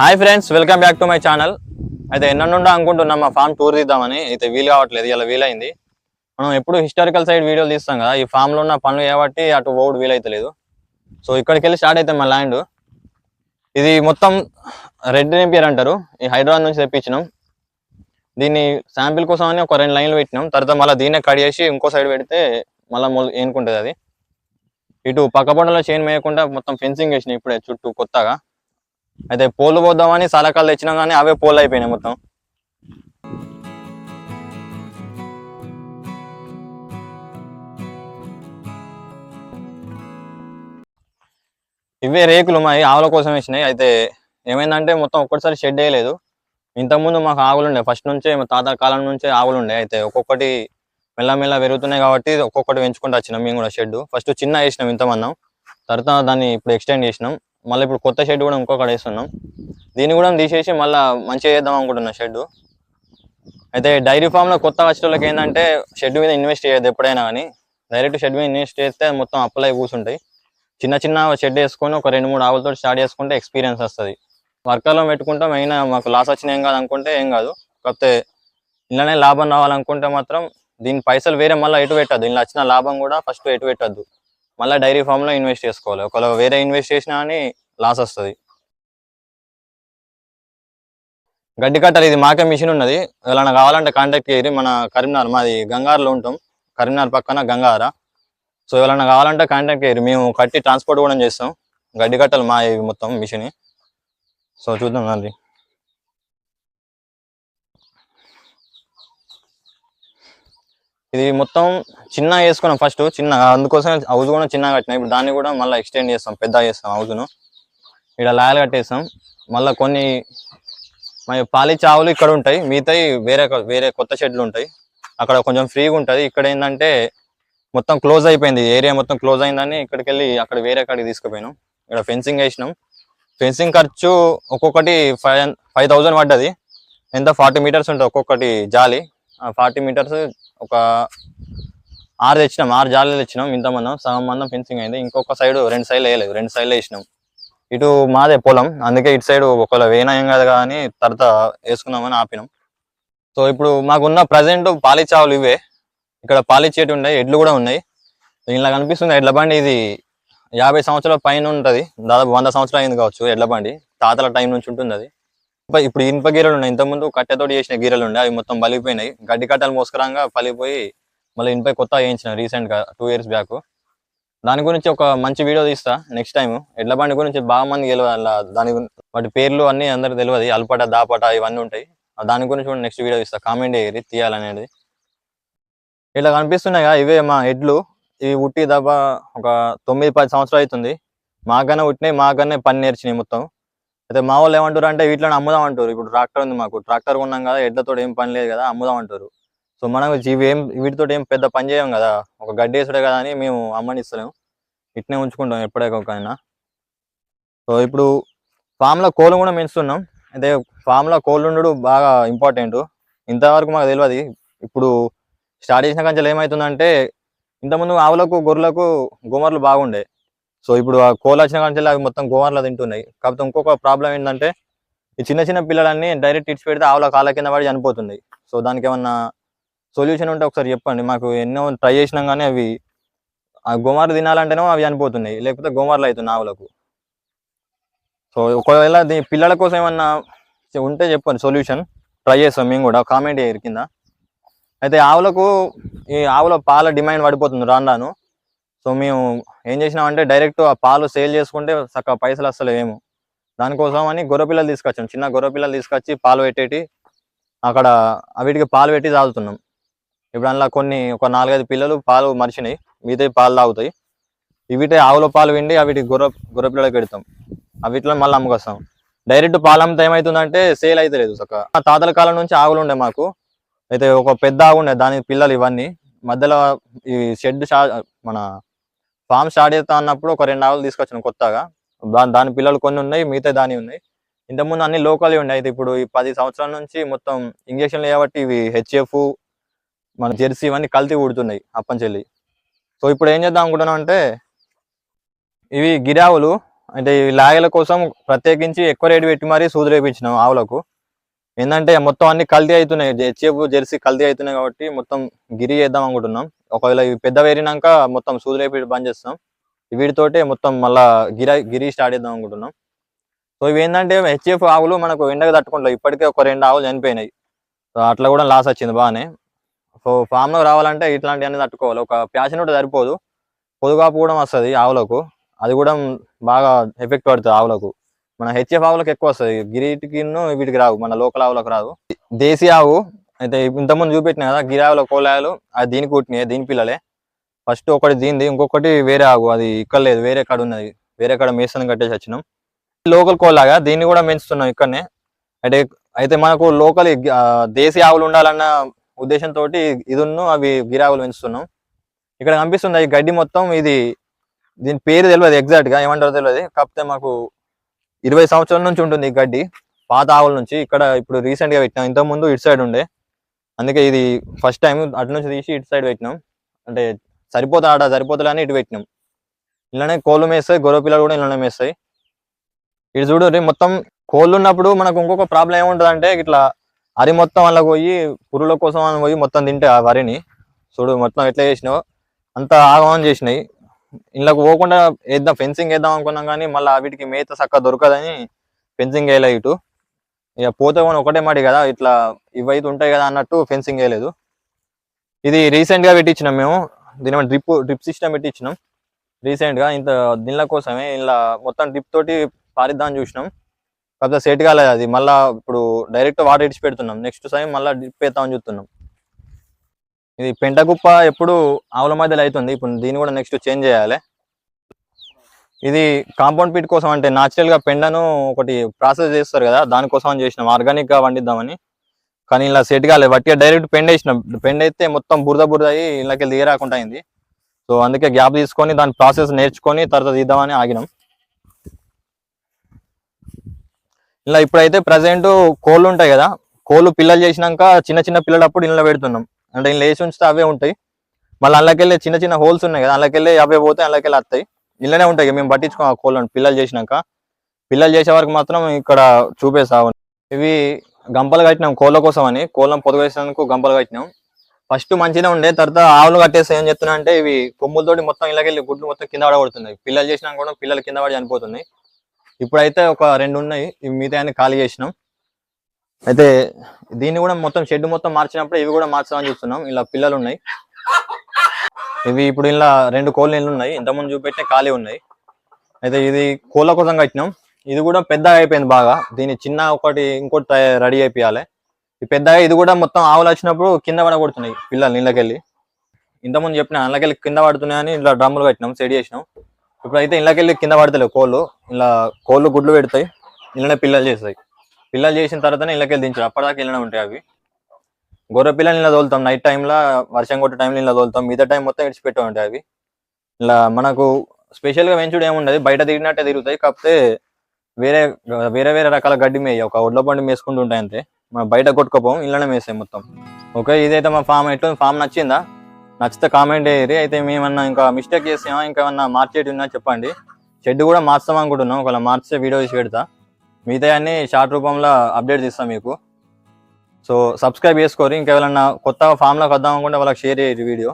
Hi friends welcome back to my channel అయితే ఎన్నుండో అనుకుంటున్నాం మా ఫామ్ టూర్ తీద్దామని. అయితే వీలు కావట్లేదు ఇలా వీలైంది. మనం ఎప్పుడు హిస్టారికల్ సైడ్ వీడియోలు తీస్తాం కదా ఈ ఫామ్లో లో ఉన్న పనులు కాబట్టి అటు ఓడు వీలైతలేదు. సో ఇక్కడికి వెళ్ళి స్టార్ట్ అయితే మా ల్యాండ్ ఇది మొత్తం రెడ్ నేపియర్ అంటారు. ఈ హైదరాబాద్ నుంచి తెప్పించినాం. దీన్ని శాంపిల్ కోసం అని ఒక రెండు లైన్లు పెట్టినాం. తర్వాత మళ్ళీ దీన్నే కట్ చేసి ఇంకో సైడ్ పెడితే మళ్ళీ మొల ఏనుకుంటుంది అది. ఇటు పక్క పంటలో చైన్ వేయకుండా మొత్తం ఫెన్సింగ్ వేసినాయి ఇప్పుడే చుట్టూ కొత్తగా. అయితే పోలు పోద్దామని సలకాలు తెచ్చినాం కానీ అవే పోలు అయిపోయినాయి మొత్తం. ఇవే రేకులు మా ఆవుల కోసం వేసినాయి. అయితే ఏమైందంటే మొత్తం ఒక్కటిసారి షెడ్ వేయలేదు. ఇంతకుముందు మాకు ఆవులు ఉండే. ఫస్ట్ నుంచే మా తాత కాలం నుంచే ఆవులు ఉండే. అయితే ఒక్కొక్కటి మెల్లమెల్ల పెరుగుతున్నాయి కాబట్టి ఒక్కొక్కటి పెంచుకుంటూ వచ్చినాం మేము కూడా షెడ్ ఫస్ట్ చిన్న వేసినాం ఇంతమందం. తర్వాత దాన్ని ఇప్పుడు ఎక్స్టెండ్ చేసినాం. మళ్ళీ ఇప్పుడు కొత్త షెడ్ కూడా ఇంకొకటి వేస్తున్నాం. దీన్ని కూడా తీసేసి మళ్ళీ మంచిగా చేద్దాం అనుకుంటున్నా షెడ్. అయితే డైరీ ఫామ్లో కొత్త వచ్చేటోళ్ళకి ఏంటంటే షెడ్ మీద ఇన్వెస్ట్ చేయదు ఎప్పుడైనా కానీ. డైరెక్ట్ షెడ్ మీద ఇన్వెస్ట్ చేస్తే మొత్తం అప్లై కూర్చుంటాయి. చిన్న చిన్న షెడ్ వేసుకొని ఒక రెండు మూడు ఆవులతో స్టార్ట్ చేసుకుంటే ఎక్స్పీరియన్స్ వస్తుంది. వర్కర్లో పెట్టుకుంటాం అయినా మాకు లాస్ వచ్చిన ఏం కాదు అనుకుంటే ఏం కాదు. కాకపోతే ఇలానే లాభం రావాలనుకుంటే మాత్రం దీని పైసలు వేరే మళ్ళీ ఎటు పెట్టద్దు. ఇలా వచ్చిన లాభం కూడా ఫస్ట్ ఎటు పెట్టద్దు. మళ్ళీ డైరీ ఫామ్లో ఇన్వెస్ట్ చేసుకోవాలి. ఒకవేళ వేరే ఇన్వెస్ట్ చేసినా అని లాస్ వస్తుంది. గడ్డి కట్టాలి ఇది మాకే మిషన్ ఉన్నది. ఎవరైనా కావాలంటే కాంటాక్ట్ చేయరు మన కరీంనగర్ మాది గంగారులో ఉంటాం. కరీంనగర్ పక్కన గంగార. సో ఎవరైనా కావాలంటే కాంటాక్ట్ చేయరు మేము కట్టి ట్రాన్స్పోర్ట్ కూడా చేస్తాం. గడ్డి కట్టలు మా మొత్తం మిషన్. సో చూద్దాం మళ్ళీ ఇది మొత్తం చిన్న వేసుకున్నాం ఫస్ట్ చిన్న అందుకోసం హౌస్ కూడా చిన్న కట్టినా. ఇప్పుడు దాన్ని కూడా మళ్ళీ ఎక్స్టెండ్ చేస్తాం పెద్ద చేస్తాం హౌస్ను ఇక్కడ లాయలు కట్టేస్తాం మళ్ళీ కొన్ని మన పాలి చావులు ఇక్కడ ఉంటాయి. మిగతాయి వేరే వేరే కొత్త షెడ్లు ఉంటాయి. అక్కడ కొంచెం ఫ్రీగా ఉంటుంది. ఇక్కడ ఏంటంటే మొత్తం క్లోజ్ అయిపోయింది. ఏరియా మొత్తం క్లోజ్ అయిందని ఇక్కడికి వెళ్ళి అక్కడ వేరే కాడికి తీసుకుపోయినాం. ఇక్కడ ఫెన్సింగ్ వేసినాం. ఫెన్సింగ్ ఖర్చు ఒక్కొక్కటి ఫైవ్ ఫైవ్ థౌజండ్ పడ్డది. ఎంత? ఫార్టీ మీటర్స్ ఉంటుంది ఒక్కొక్కటి జాలి. ఫార్టీ మీటర్స్ ఒక ఆరు తెచ్చినాం ఆరు జాలీలు తెచ్చినాం ఇంత మందం సగం మందం ఫెన్సింగ్ అయింది. ఇంకొక సైడ్ రెండు సైడ్లు వేయలేదు రెండు సైడ్లు వేసినాం. ఇటు మాదే పొలం అందుకే ఇటు సైడ్ ఒకవేళ వేనాయం కదా కానీ తర్వాత వేసుకుందామని ఆపినాం. సో ఇప్పుడు మాకున్న ప్రజెంట్ పాలిచావులు ఇవే. ఇక్కడ పాలిచ్చేటి ఉన్నాయి ఎడ్లు కూడా ఉన్నాయి. ఇలా కనిపిస్తుంది ఎడ్ల బండి ఇది యాభై సంవత్సరాల పైన ఉంటుంది. దాదాపు వంద సంవత్సరాలు అయింది కావచ్చు ఎడ్ల బండి. తాతల టైం నుంచి ఉంటుంది అది. ఇప్పుడు ఇనుప గీరలు ఉన్నాయి. ఇంతకుముందు కట్టెతోటి చేసిన గీరలు ఉండే. అవి మొత్తం పలిగిపోయినాయి. గడ్డి కట్టలు మోసుకురాగా పలిగిపోయి మళ్ళీ ఇనుపై కొత్త వేయించిన రీసెంట్గా టూ ఇయర్స్ బ్యాక్ దాని గురించి ఒక మంచి వీడియో తీస్తా నెక్స్ట్ టైం ఎడ్ల బండి గురించి బాగా మంది గెలవాలి దాని వాటి పేర్లు అన్ని అందరికి తెలియదు. అల్పట దాపట ఇవన్నీ ఉంటాయి. దాని గురించి కూడా నెక్స్ట్ వీడియో ఇస్తా కామెంట్ చేయరు తీయాలనేది. ఇట్లా కనిపిస్తున్నాయి ఇవే మా ఎడ్లు. ఇవి ఉట్టి దబ ఒక తొమ్మిది పది సంవత్సరాలు అవుతుంది. మాకన్నా పుట్టినాయి మాకన్నా పని నేర్చినాయి మొత్తం. అయితే మా వాళ్ళు ఏమంటారు అంటే వీటిలో అమ్ముదాం అంటారు. ఇప్పుడు ట్రాక్టర్ ఉంది మాకు. ట్రాక్టర్ కొన్నాం కదా ఎడ్లతో ఏం పని లేదు కదా అమ్ముదాం అంటారు. సో మనం ఇవి ఏం వీటితో ఏం పెద్ద పని చేయం కదా. ఒక గడ్డి వేసుడే కదా అని మేము అమ్మనిస్తలేము ఇట్నే ఉంచుకుంటాం ఎప్పుడైనా సో ఇప్పుడు ఫామ్లో కోళ్ళు కూడా పెంచుతున్నాం అయితే ఫామ్లో కోళ్ళు ఉండడు బాగా ఇంపార్టెంట్. ఇంతవరకు మాకు తెలియదు ఇప్పుడు స్టార్ట్ చేసిన కంచెలు ఏమవుతుందంటే ఇంతకుముందు ఆవులకు గొర్రెలకు గుమర్లు బాగుండే. సో ఇప్పుడు ఆ కోళ్ళు వచ్చిన కానీ అవి మొత్తం గోవర్లో తింటున్నాయి. కాకపోతే ఇంకొక ప్రాబ్లం ఏంటంటే ఈ చిన్న చిన్న పిల్లలన్నీ డైరెక్ట్ ఇచ్చి పెడితే ఆవుల కాళ్ళ కింద పడి చనిపోతున్నాయి సో దానికి ఏమన్నా సొల్యూషన్ ఉంటే ఒకసారి చెప్పండి. మాకు ఎన్నో ట్రై చేసినాం కానీ అవి ఆ గోమార్లు తినాలంటేనో అవి చనిపోతున్నాయి. లేకపోతే గోమార్లు అవుతున్నాయి ఆవులకు. సో ఒకవేళ దీని పిల్లల కోసం ఏమన్నా ఉంటే చెప్పండి సొల్యూషన్. ట్రై చేస్తాం మేము కూడా. కామెంట్ చేయరు కింద. అయితే ఆవులకు ఈ ఆవుల పాల డిమాండ్ పడిపోతుంది రాను రాను. సో మేము ఏం చేసినామంటే డైరెక్ట్ ఆ పాలు సేల్ చేసుకుంటే చక్కగా పైసలు అస్సలు ఏము. దానికోసం అని గొర్రె పిల్లలు తీసుకొచ్చాం. చిన్న గొర్రె పిల్లలు తీసుకొచ్చి పాలు పెట్టేటి అక్కడ వీటికి పాలు పెట్టి తాగుతున్నాం. ఇప్పుడు అందులో కొన్ని ఒక నాలుగైదు పిల్లలు పాలు మరిచినాయి. మిగతా పాలు తాగుతాయి. ఇవిటే ఆవుల పాలు విండి అవిటి గొర్రె గొర్రెపిల్లలకు పెడతాం. అవిట్లో మళ్ళీ అమ్ముకొస్తాం. డైరెక్ట్ పాలు అమ్మితే ఏమవుతుందంటే సేల్ అయితే లేదు చక్కగా తాతల కాలం నుంచి ఆవులు ఉండే మాకు. అయితే ఒక పెద్ద ఆవు ఉండే దాని పిల్లలు ఇవన్నీ. మధ్యలో ఈ షెడ్ మన ఫామ్ స్టార్ట్ చేస్తా అన్నప్పుడు ఒక రెండు ఆవులు తీసుకొచ్చాను కొత్తగా. దాని దాని పిల్లలు కొన్ని ఉన్నాయి మిగతా దాని ఉన్నాయి. ఇంతకుముందు అన్ని లోకల్ ఉండే. అయితే ఇప్పుడు ఈ పది సంవత్సరాల నుంచి మొత్తం ఇంజక్షన్లు కాబట్టి ఇవి హెచ్ఎఫ్ మన జెర్సీ ఇవన్నీ కల్తీ ఊడుతున్నాయి అప్పంచెల్లి సో ఇప్పుడు ఏం చేద్దాం అనుకుంటున్నాం అంటే ఇవి గిరావులు అంటే ఈ లాగల కోసం ప్రత్యేకించి ఎక్కువ రేటు పెట్టి మరీ సూది రేపించినాం ఆవులకు. ఏంటంటే మొత్తం అన్ని కల్తీ అవుతున్నాయి. హెచ్ఎఫ్ జెర్సీ కల్తీ అవుతున్నాయి కాబట్టి మొత్తం గిరి చేద్దాం అనుకుంటున్నాం. ఒకవేళ ఇవి పెద్ద వేరినాక మొత్తం సూది బంద్ చేస్తాం. వీటితోటే మొత్తం మళ్ళా గిరి గిరి స్టార్ట్ చేద్దాం అనుకుంటున్నాం. సో ఇవి ఏంటంటే హెచ్ఎఫ్ ఆవులు మనకు ఎండగా తట్టుకుంటాయి ఇప్పటికే ఒక రెండు ఆవులు చనిపోయినాయి. సో అట్లా కూడా లాస్ వచ్చింది బాగానే. సో ఫామ్లో రావాలంటే ఇట్లాంటివన్నీ తట్టుకోవాలి. ఒక ప్యాషన్ ఉంటే సరిపోదు. పొదుగాపు కూడా వస్తుంది ఆవులకు. అది కూడా బాగా ఎఫెక్ట్ పడుతుంది ఆవులకు. మన హెచ్ఎఫ్ ఆవులకు ఎక్కువ వస్తుంది. గిరిటికి వీటికి రావు. మన లోకల్ ఆవులకు రాదు దేశీ ఆవు అయితే ఇంతకుముందు చూపెట్టిన కదా గిరావుల కోలాయలు అది దీనికి కుట్టినాయి దీని పిల్లలే? ఫస్ట్ ఒకటి దీనిది ఇంకొకటి వేరే ఆవు అది ఇక్కడ లేదు వేరే కాడ ఉన్నది వేరే కాడ మేసన్ కట్టేసి వచ్చినాం. లోకల్ కోలాగా దీన్ని కూడా పెంచుతున్నాం ఇక్కడనే. అయితే అయితే మనకు లోకల్ దేశీ ఆవులు ఉండాలన్న ఉద్దేశంతో ఇదిన్ను అవి గిరావులు పెంచుతున్నాం. ఇక్కడ కనిపిస్తుంది ఈ గడ్డి మొత్తం ఇది దీని పేరు తెలియదు ఎగ్జాక్ట్గా ఏమంటారో తెలియదు కాకపోతే మాకు ఇరవై సంవత్సరాల నుంచి ఉంటుంది ఈ గడ్డి పాత ఆవుల నుంచి. ఇక్కడ ఇప్పుడు రీసెంట్గా పెట్టినాం ఇంతకు ముందు ఇటు సైడ్ ఉండే. అందుకే ఇది ఫస్ట్ టైం అటు నుంచి తీసి ఇటు సైడ్ పెట్టినాం. అంటే సరిపోతా ఆడ సరిపోతుందని అని ఇటు పెట్టినాం. ఇలానే కోళ్ళు మేస్తాయి గొర్రె పిల్లలు కూడా ఇలానే మేస్తాయి. ఇటు చూడు మొత్తం కోళ్ళు ఉన్నప్పుడు మనకు ఇంకొక ప్రాబ్లం ఏముంటుంది అంటే ఇట్లా అరి మొత్తం అలా పోయి పురుగుల కోసం అని పోయి మొత్తం తింటే ఆ వరిని. చూడు మొత్తం ఎట్లా చేసినావు అంత ఆగమనం చేసినాయి. ఇళ్ళకు పోకుండా వేద్దాం ఫెన్సింగ్ వేద్దాం అనుకున్నాం కానీ మళ్ళీ వీటికి మేత చక్కగా దొరకదని ఫెన్సింగ్ వేయలే ఇటు. ఇక పోతే కూడా ఒకటే మాటి కదా ఇట్లా ఇవైతే ఉంటాయి కదా అన్నట్టు ఫెన్సింగ్ వేయలేదు. ఇది రీసెంట్గా పెట్టించినాం మేము దీని డ్రిప్ డ్రిప్ సిస్టమ్ పెట్టించినాం. రీసెంట్గా ఇంత దీనిల కోసమే ఇలా మొత్తం డ్రిప్ తోటి పారిద్దాం చూసినాం. కాకపోతే సెట్ కాలేదు అది మళ్ళీ ఇప్పుడు డైరెక్ట్ వాటర్ ఇడిచి పెడుతున్నాం. నెక్స్ట్ టైం మళ్ళీ డ్రిప్ వేద్దామని చూస్తున్నాం. ఇది పెంటకుప్ప ఎప్పుడు ఆవుల మధ్యలో అవుతుంది ఇప్పుడు దీన్ని కూడా నెక్స్ట్ చేంజ్ చేయాలి. ఇది కాంపౌండ్ పీట్ కోసం అంటే natural గా పెండను ఒకటి ప్రాసెస్ చేస్తారు కదా దానికోసం అని చేసినాం. ఆర్గానిక్గా వండిద్దామని. కానీ ఇలా సెట్ కాలేదు వట్టిగా డైరెక్ట్ పెండ్ వేసినాం. పెండ్ అయితే మొత్తం బురద బురద అయ్యి ఇళ్ళకి దిగరాకుండా అయింది. సో అందుకే గ్యాప్ తీసుకొని దాని ప్రాసెస్ నేర్చుకొని తర్వాత తీద్దామని ఆగినాం. ఇలా ఇప్పుడైతే ప్రజెంట్ కోళ్ళు ఉంటాయి కదా కోళ్ళు పిల్లలు చేసినాక చిన్న చిన్న పిల్లలప్పుడు ఇళ్ళ పెడుతున్నాం. అంటే ఇలా వేసి ఉంచితే అవే ఉంటాయి. మళ్ళీ అందులోకెళ్ళి చిన్న చిన్న హోల్స్ ఉన్నాయి కదా అందులోకెళ్ళి అవే పోతే అందులోకెళ్ళి వస్తాయి ఇళ్ళనే ఉంటాయి మేము పట్టించుకో ఆ కోళ్ళను పిల్లలు చేసినాక. పిల్లలు చేసే వరకు మాత్రం ఇక్కడ చూపేసావు ఇవి గంపలు కట్టినాం కోళ్ళ కోసం అని. కోళ్ళం పొదగేసినందుకు గంపలు కట్టినాం. ఫస్ట్ మంచిగా ఉండే. తర్వాత ఆవులు కట్టేస్తే ఏం చెప్తున్నా అంటే ఇవి కొమ్ములతోటి మొత్తం ఇళ్ళకెళ్ళి గుడ్లు మొత్తం కింద పడబడుతున్నాయి పిల్లలు చేసినా కూడా పిల్లలు కింద పడి చనిపోతున్నాయి. ఇప్పుడైతే ఒక రెండు ఉన్నాయి. ఇవి మిగతా ఖాళీ చేసినాం. అయితే దీన్ని కూడా మొత్తం షెడ్ మొత్తం మార్చినప్పుడు ఇవి కూడా మార్చామని చూస్తున్నాం. ఇలా పిల్లలు ఉన్నాయి. ఇవి ఇప్పుడు ఇలా రెండు కోళ్ళ నీళ్ళు ఉన్నాయి. ఇంతకుముందు చూపెట్టే ఖాళీ ఉన్నాయి. అయితే ఇది కోళ్ళ కోసం కట్టినాం. ఇది కూడా పెద్దగా అయిపోయింది బాగా. దీని చిన్న ఒకటి ఇంకోటి రెడీ అయిపోయాలి. ఈ పెద్దగా ఇది కూడా మొత్తం ఆవులు వచ్చినప్పుడు కింద పడగొడుతున్నాయి పిల్లలు నీళ్ళకెళ్ళి. ఇంతకుముందు చెప్పిన అందులోకెళ్ళి కింద పడుతున్నాయని ఇలా డ్రమ్ములు కట్టినాం సెడి చేసినాం. ఇప్పుడైతే ఇళ్ళకెళ్ళి కింద పడతలేవు కోళ్ళు. ఇలా కోళ్ళు గుడ్లు పెడతాయి. ఇళ్ళనే పిల్లలు చేస్తాయి. పిల్లలు చేసిన తర్వాతనే ఇళ్ళకెళ్ళి దించారు. అప్పటిదాకా ఇళ్ళనే ఉంటాయి అవి. గొర్రె పిల్లలు ఇలా తోలుతాం. నైట్ టైంలో వర్షం కొట్టే టైంలో ఇలా తోలుతాం. మిగతా టైం మొత్తం ఇడిచిపెట్టే ఉంటాయి అవి. ఇలా మనకు స్పెషల్గా పెంచుడు ఏముండదు. బయట తిరిగినట్టే తిరుగుతాయి. కాకపోతే వేరే వేరే వేరే రకాల గడ్డి మేయ. ఒక ఒడ్ల పండు మేసుకుంటూ ఉంటాయి అంతే. మనం బయట కొట్టుకోపోం ఇళ్ళనే మేసాయి మొత్తం. ఓకే ఇదైతే మా ఫామ్ ఎట్లా ఫామ్ నచ్చిందా? నచ్చితే కామెంట్ చేయరు అయితే మేమన్నా ఇంకా మిస్టేక్ చేసామా ఇంకా ఏమన్నా మార్చేటి ఉన్నా చెప్పండి. షెడ్ కూడా మార్చాం అనుకుంటున్నాం. ఒకవేళ మార్చే వీడియో తీసి పెడతా. మిగతా అన్ని షార్ట్ రూపంలో అప్డేట్ చేస్తాం మీకు. సో సబ్స్క్రైబ్ చేసుకోరు. ఇంకెవరన్నా కొత్త ఫామ్లోకి వద్దాం అనుకుంటే వాళ్ళకి షేర్ చేయరు వీడియో